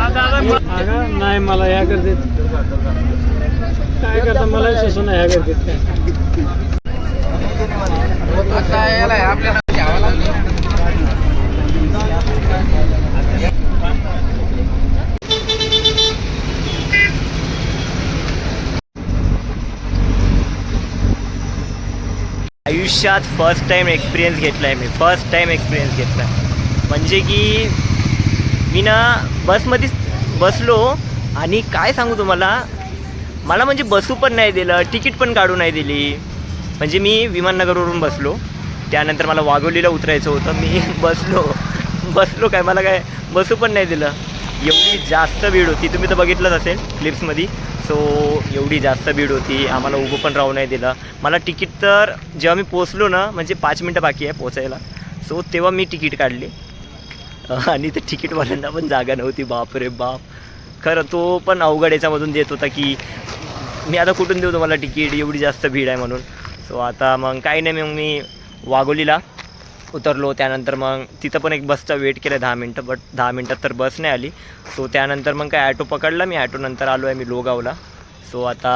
नाही मला ह्या गर्दीत काय करता? मला विश्वास नाही ह्या गर्दीत. काय आपल्याला आयुष्यात फर्स्ट टाईम एक्सपिरियन्स घेतला आहे मी. फर्स्ट टाईम एक्सपिरियन्स घेतला आहे म्हणजे की मी ना बसमध्येच बसलो आणि काय सांगू तुम्हाला? मला म्हणजे बसू पण नाही दिलं तिकीट पण काढू नाही दिली. म्हणजे मी विमाननगरवरून बसलो. त्यानंतर मला वाघोलीला उतरायचं होतं. मी बसलो. बसलो काय? मला काय? बसू पण नाही दिलं. एवढी जास्त भीड होती. तुम्ही तर बघितलंच असेल क्लिप्समध्ये सो एवढी जास्त भीड होती आम्हाला उभं पण राहू नाही दिलं. मला तिकीट तर जेव्हा मी पोचलो ना म्हणजे पाच मिनटं बाकी आहे पोचायला सो तेव्हा मी तिकीट काढली. आणि ते तिकीटवाल्यांना पण जागा नव्हती बाप रे बाप. खरं तो पण अवघड याच्यामधून देत होता की मी आता कुठून देऊ तुम्हाला तिकीट? एवढी जास्त भीड आहे म्हणून. सो आता मग काही नाही मग मी वाघोलीला उतरलो त्यानंतर मग तिथं पण एक बसचा वेट केलं दहा मिनटं बट दहा मिनटात तर बस नाही आली. सो त्यानंतर मग काय ॲटो पकडला मी. ॲटो नंतर आलो आहे मी लोगावला. सो आता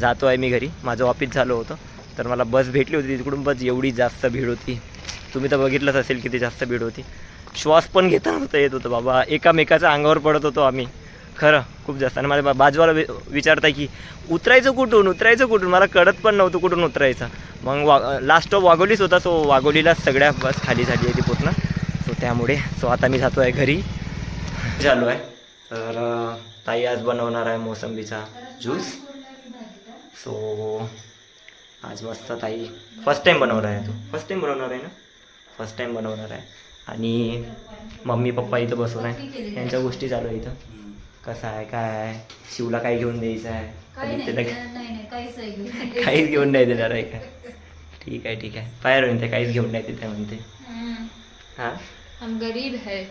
जातो आहे मी घरी. माझं ऑफिस झालं होतं. तर मला बस भेटली होती. तिकडून बस एवढी जास्त भीड होती. तुम्ही तर बघितलंच असेल किती जास्त भीड होती. श्वास पण घेता येत होतं बाबा. एकामेकाच्या अंगावर पडत होतो आम्ही. खरं खूप जास्त. आणि माझ्या बा- बाजूवाला वि विचारताय की उतरायचं कुठून? उतरायचं कुठून? मला कळत पण नव्हतं कुठून उतरायचं. मग वा लास्ट स्टॉप वाघोलीच होता सो वाघोलीलाच सगळ्या बस खाली झाली आहे ती पूर्ण. सो त्यामुळे सो आता मी जातो आहे घरी. चालू आहे तर ताई आज बनवणार आहे मोसंबीचा ज्यूस सो आज मस्त ताई फर्स्ट टाईम बनवणार आहे तू. फर्स्ट टाईम बनवणार आहे ना? फर्स्ट टाईम बनवणार आहे. आणि मम्मी पप्पा इथं बसून आहे त्यांच्या गोष्टी चालू आहे इथं. कसं आहे काय आहे? शिवला काय घेऊन द्यायचं आहे? काही काहीच घेऊन नाही देणार आहे का? ठीक आहे ठीक आहे. पायर म्हणते काहीच घेऊन नाही देते म्हणते. हां? हम गरीब है.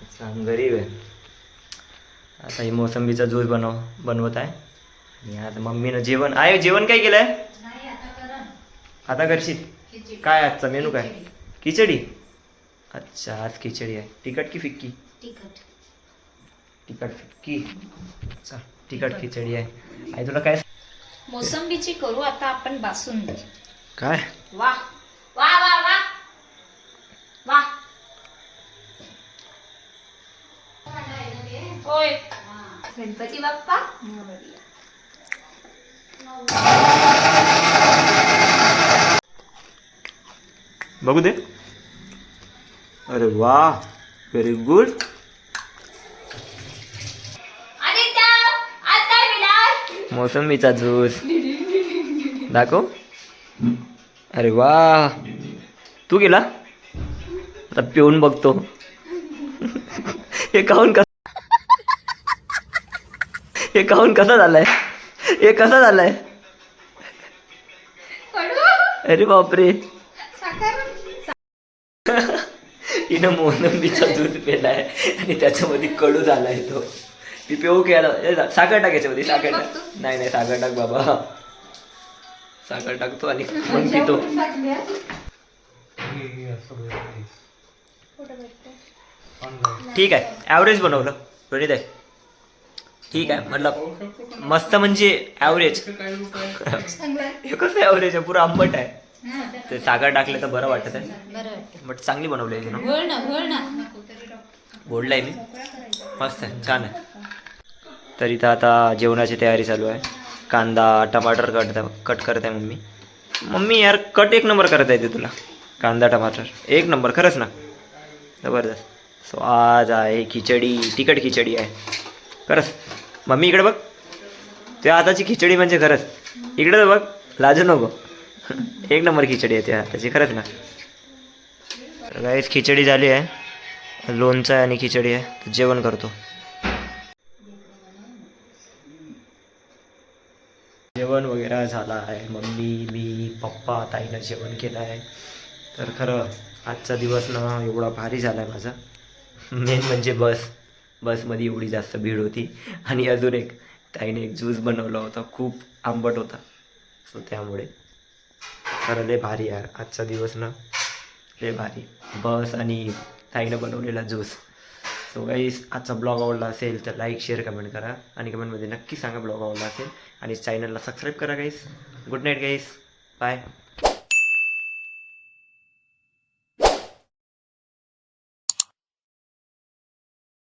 अच्छा हम गरीब आहे आता ही मोसंबीचा ज्यूस बनव बनवत आहे. आणि आता मम्मीनं जेवण आहे जेवण काय केलं आहे नाही आता करा. आता करशील? काय आजचा मेनू काय? खिचडी? अच्छा आज खिचडी आहे. तिखट की फिक्की? तिखट. तिखट फिक्की. तिखट खिचडी आहे. आई तुला काय मोसंबीची करू आता आपण बासुंदी. काय? वा. वा वा वा. वा. होय. गणपती बाप्पा. बघू दे. अरे वा व्हेरी गुड आदित्य आज काय मिळाल मोसंबीचा ज्यूस दाखव. अरे वा. तू गेला? आता पिऊन बघतो. हे काहून कस हे काहून कसा झालाय? हे कसा झालाय? अरे बापरे. हिनं मोसंबीचा दूध पेलाय आणि त्याच्यामध्ये कडू झालाय तो. पेऊ केला. ए, जा- साखर टाक याच्यामध्ये साखर टाक. नाही नाही साखर टाक बाबा. साखर टाकतो आणि मग पितो. ठीक आहे. ॲव्हरेज बनवलं. गणित आहे? ठीक आहे. म्हटलं मस्त म्हणजे ॲव्हरेज हे कसं ॲव्हरेज आहे? पुरं आंबट आहे. ते साखर टाकले तर बरं वाटत आहे. बरं वाटतं. बट चांगली बनवली आहे तिनं घोळ ना घोळ ना. बोलला आहे मी. मस्त आहे. छान आहे. तर इथं आता जेवणाची तयारी चालू आहे. कांदा टमाटर कट कट करत आहे मम्मी. मम्मी यार कट एक नंबर करता येते तुला. कांदा टमाटर. एक नंबर खरंच ना? जबरदस्त. सो आज आहे खिचडी तिखट खिचडी आहे. खरंच. मम्मी इकडे बघ. त्या हाताची खिचडी म्हणजे खरंच. इकडे बघ. लाजू नको. एक नंबर खिचडी आहे त्या हाताची खरंच ना? तर गाईच खिचडी झाली आहे. लोणचं आहे आणि खिचडी आहे. जेवण करतो. जेवण वगैरे झालं आहे. मम्मी मी पप्पा ताईनं जेवण केलं आहे. तर खरं आजचा दिवस ना एवढा भारी झाला आहे माझा. मेन म्हणजे बस. बसमध्ये एवढी जास्त भीड होती. आणि अजून एक ताईने एक ज्यूस बनवला होता. खूप आंबट होता. सो त्यामुळे. खरं लय भारी यार. आजचा दिवस ना लय भारी. बस आणि ताईनं बनवलेला ज्यूस. सो गाईस आजचा ब्लॉग आवडला असेल तर लाईक शेअर कमेंट करा. आणि कमेंटमध्ये नक्की सांगा ब्लॉग आवडला असेल. आणि चॅनलला सबस्क्राईब करा guys good night guys bye